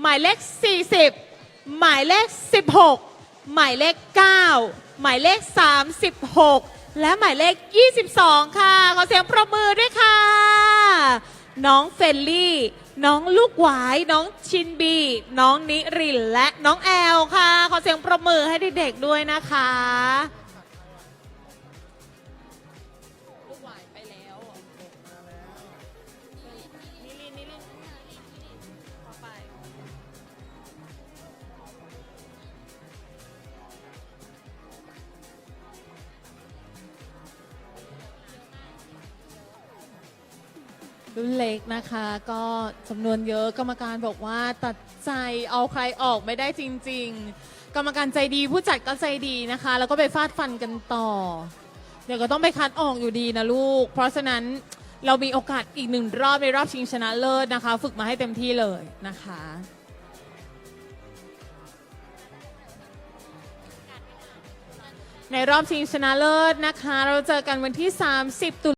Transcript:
หมายเลข 40 หมายเลข 16 หมายเลข 9 หมายเลข 36 และหมายเลข 22 ค่ะ ขอเสียงปรบมือด้วยค่ะ น้องเฟลลี่ น้องลูกหวาย น้องชินบี น้องนิรินและน้องแอลค่ะ ขอเสียงปรบมือให้เด็กๆด้วยนะคะ รุ่นเล็กนะคะ ก็จำนวนเยอะกรรมการบอกว่าตัดใจเอาใครออกไม่ได้จริง ๆ กรรมการใจดีผู้จัดก็ใจดีนะคะ แล้วก็ไปฟาดฟันกันต่อ เดี๋ยวก็ต้องไปคัดออกอยู่ดีนะลูก เพราะฉะนั้นเรามีโอกาสอีกหนึ่งรอบในรอบชิงชนะเลิศนะคะ ฝึกมาให้เต็มที่เลยนะคะ ในรอบชิงชนะเลิศนะคะ เราเจอกันวันที่ 30 ตุ